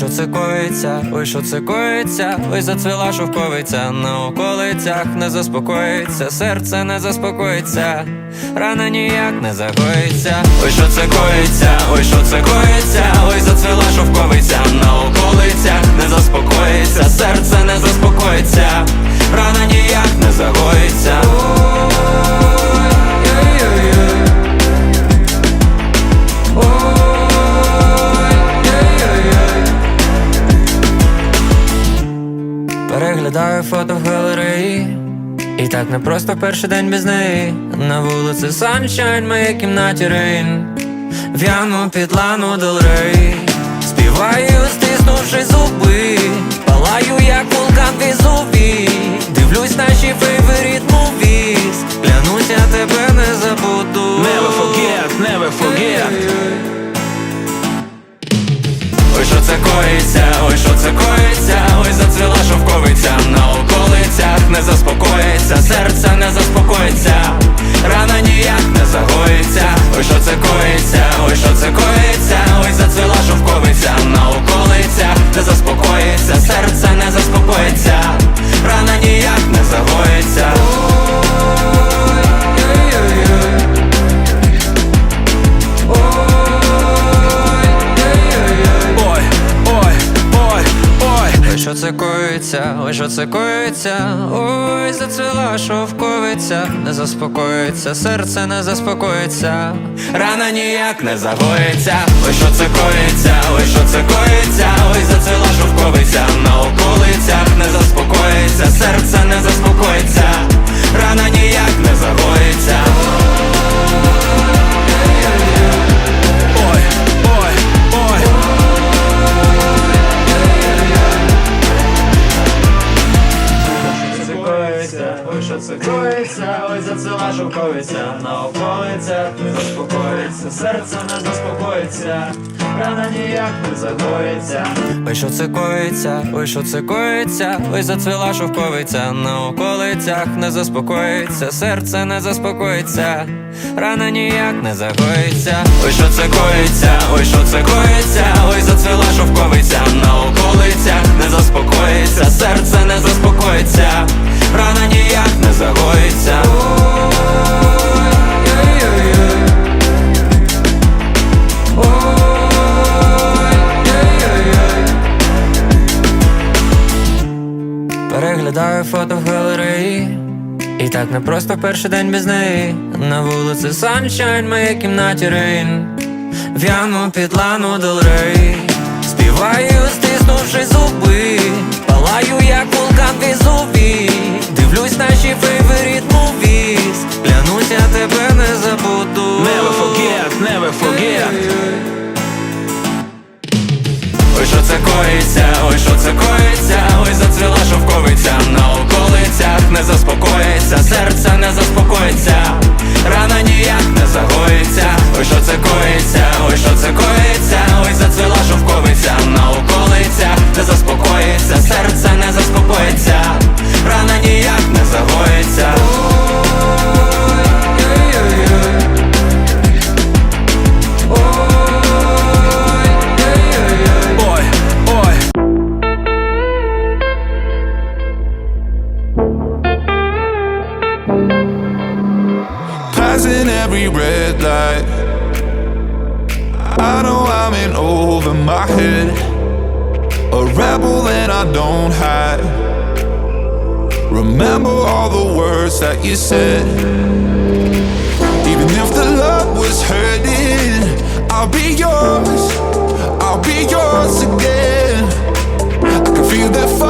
що це коїться, ой, що це коїться, ой, зацвіла шовковиця на околицях не заспокоїться, серце не заспокоїться, рана ніяк не загоїться, ой, що це коїться, ой, що це коїться, ой, зацвіла шовковиця на околицях не заспокоїться, серце не заспокоїться, рана ніяк не загоїться. Переглядаю фото в галереї. І так не просто перший день без неї. На вулиці Sunshine, моїй кімнаті Рейн. В'яну під лану долей. Співаю, стиснувши Ой, що це коїться, ой, що це коїться, ой, зацвіла шовковиця. На околицях не заспокоїться, серце не заспокоїться, рана ніяк не загоїться, ой, що це коїться, ой, що це коїться, ой, зацвіла шовковиця ой що це коїться, ой, зацвіла шовковиця, не заспокоїться, серце не заспокоїться, рана ніяк не загоїться, ой, що це коїться, ой, що це коїться, ой, зацвіла шовковиця, на околицях не заспокоїться, серце не заспокоїться, рана ніяк не загоїться. Заспокоїться, серце не заспокоїться, рана ніяк не загоїться. Ой, що це коїться, ой, що це коїться, ой, зацвіла шовковиця на околицях не заспокоїться, серце не заспокоїться, рана ніяк не загоїться. Ой, що це коїться, ой, що це коїться, ой, зацвіла шовковиця на околицях не заспокоїться, серце не заспокоїться, рана ніяк не загоїться. Так не просто перший день без неї. На вулиці Sunshine, моїй кімнаті Рейн. В'яну під лану Rey Співаю, стиснувши зуби. Палаю, як вулкан Візувій Дивлюсь наші favorite movies Клянусь, я тебе не забуду. Never forget, never forget. Ой, що це коїться, ой, що це коїться, ой, зацвіла шовковиця на околицях. Не заспокоїться, серце не заспокоїться, рана ніяк не загоїться, ой, що це коїться, ой, що це коїться, ой, зацвіла шовковиця на околицях не заспокоїться, серце не заспокоїться, рана ніяк не загоїться. Every red light. I know I'm in over my head. A rebel and I don't hide. Remember all the words that you said. Even if the love was hurting, I'll be yours. I'll be yours again. I can feel that fire's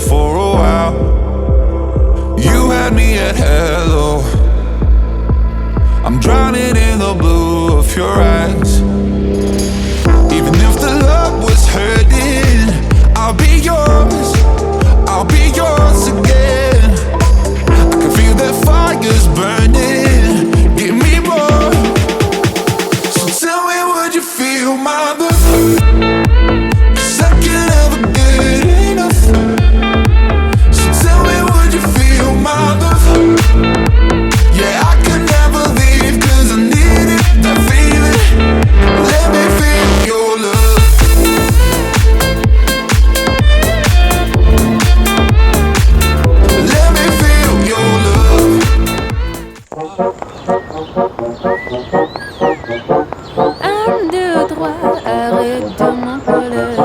for a while. You had me at hello. I'm drowning in the blue of your eyes. Trois, arrête de m'appeler.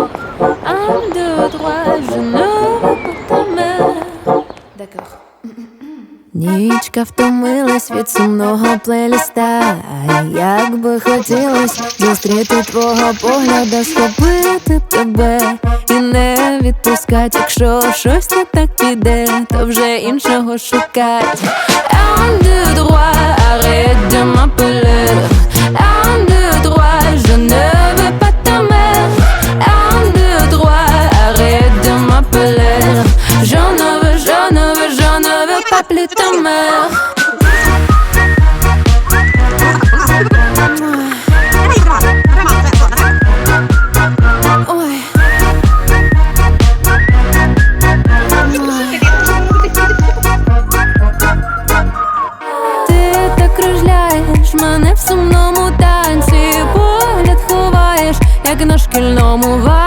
Un, deux, trois, je ne pas ta mère. D'accord. Нічка втомилась від сумного плейліста. А як би хотілось зустріти твого погляда, схопити тебе і не відпускать, якщо щось не так піде, то вже іншого шукать. Un, deux, trois, arrête. Шкільному вальсі